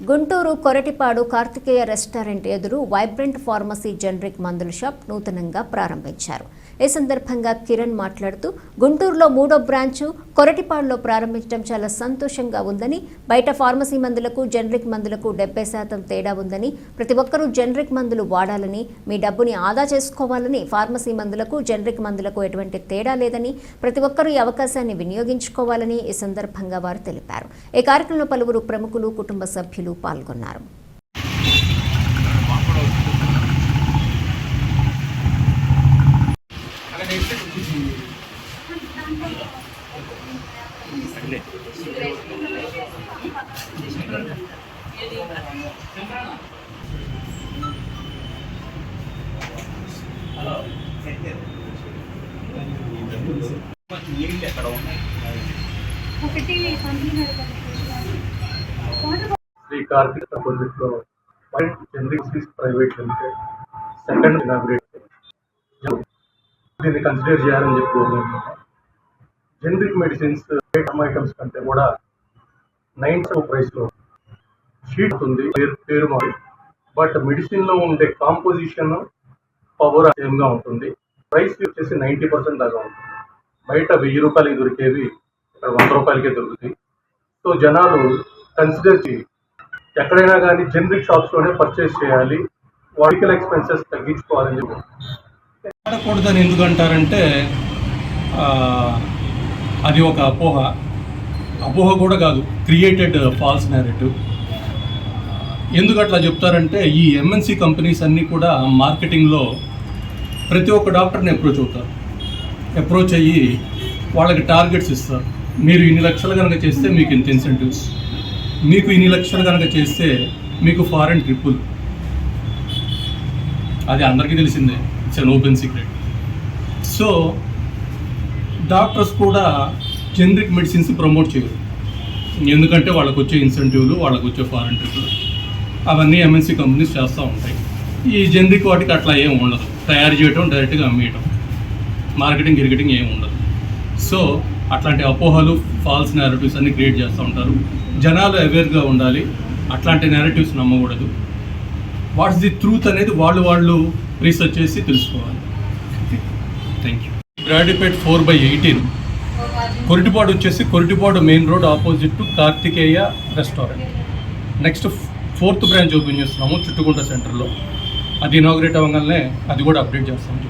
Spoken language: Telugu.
గుంటూరు కొరటిపాడు కార్తికేయ రెస్టారెంట్ ఎదురు వైబ్రెంట్ ఫార్మసీ జనరిక్ మందుల షాప్ నూతనంగా ప్రారంభించారు. ఈ సందర్భంగా కిరణ్ మాట్లాడుతూ గుంటూరులో మూడో బ్రాంచు కొరటిపాడులో ప్రారంభించడం చాలా సంతోషంగా ఉందని బయట ఫార్మసీ మందులకు జనరిక్ మందులకు డెబ్బై శాతం తేడా ఉందని ప్రతి ఒక్కరూ జనరిక్ మందులు వాడాలని మీ డబ్బుని ఆదా చేసుకోవాలని ఫార్మసీ మందులకు జనరిక్ మందులకు ఎటువంటి తేడా లేదని ప్రతి ఒక్కరూ ఈ అవకాశాన్ని వినియోగించుకోవాలని ఈ సందర్భంగా వారు తెలిపారు. ఈ కార్యక్రమంలో పలువురు ప్రముఖులు కుటుంబ సభ్యులు పాల్గొన్నారు. ఒకటి company Sri అపోజిట్లో white generic private limited second inaugurate దీన్ని కన్సిడర్ చేయాలని చెప్పి కోరుకుంటున్నాను. జనరిక్ మెడిసిన్స్ ఐటమ్ ఐటమ్స్ కంటే కూడా నైన్ ప్రైస్లో షీట్ ఉంది పేరు పేరు మాది బట్ మెడిసిన్లో ఉండే కాంపోజిషన్ పవర్ సేమ్గా ఉంటుంది. ప్రైస్ వచ్చేసి నైంటీ పర్సెంట్ దాకా ఉంటుంది. బయట వెయ్యి రూపాయలకి దొరికేవి ఇక్కడ వంద రూపాయలకే దొరుకుతాయి. సో జనాలు కన్సిడర్ చేయి. ఎక్కడైనా కానీ జనరిక్ షాప్స్లోనే పర్చేస్ చేయాలి. వాడికల్ ఎక్స్పెన్సెస్ తగ్గించుకోవాలని చెప్పి. వాడకూడదని ఎందుకంటారంటే అది ఒక అపోహ. అపోహ కూడా కాదు క్రియేటెడ్ ఫాల్స్ నేరేటివ్ ఎందుకు అట్లా చెప్తారంటే ఈ ఎంఎన్సి కంపెనీస్ అన్నీ కూడా మార్కెటింగ్లో ప్రతి ఒక్క డాక్టర్ని అప్రోచ్ అవుతారు. అప్రోచ్ అయ్యి వాళ్ళకి టార్గెట్స్ ఇస్తారు. మీరు ఇన్ని లక్షలు కనుక చేస్తే మీకు ఇంత ఇన్సెంటివ్స్ మీకు ఇన్ని లక్షలు కనుక చేస్తే మీకు ఫారెన్ ట్రిప్పులు అది అందరికీ తెలిసిందే. It's an open secret so doctors కూడా జనరిక్ మెడిసిన్స్ ప్రమోట్ చేయరు. ఎందుకంటే వాళ్ళకు వచ్చే ఇన్సెంటివ్లు వాళ్ళకు వచ్చే ఫారెన్ ట్రిప్లు అవన్నీ ఎంఎన్సీ కంపెనీస్ చేస్తూ ఉంటాయి. ఈ జనరిక్ వాటికి అట్లా ఏం ఉండదు. తయారు చేయటం డైరెక్ట్గా అమ్మేయటం. మార్కెటింగ్ గిరికెటింగ్ ఏం ఉండదు. సో అట్లాంటి అపోహలు ఫాల్స్ నేరేటివ్స్ అన్ని క్రియేట్ చేస్తూ ఉంటారు. జనాలు అవేర్గా ఉండాలి. అట్లాంటి నేరేటివ్స్ నమ్మకూడదు. వాట్స్ ది ట్రూత్ అనేది వాళ్ళు వాళ్ళు రీసెర్చ్ చేసి తెలుసుకోవాలి. Thank you Brodipet four by eighteen Koritipadu వచ్చేసి Koritipadu main road opposite to Karthikeya restaurant next fourth branch open చేస్తున్నాము చుట్టుకుంట సెంటర్లో అది ఇనాగ్రేట్ అవ్వగానే అది కూడా అప్డేట్ చేస్తామని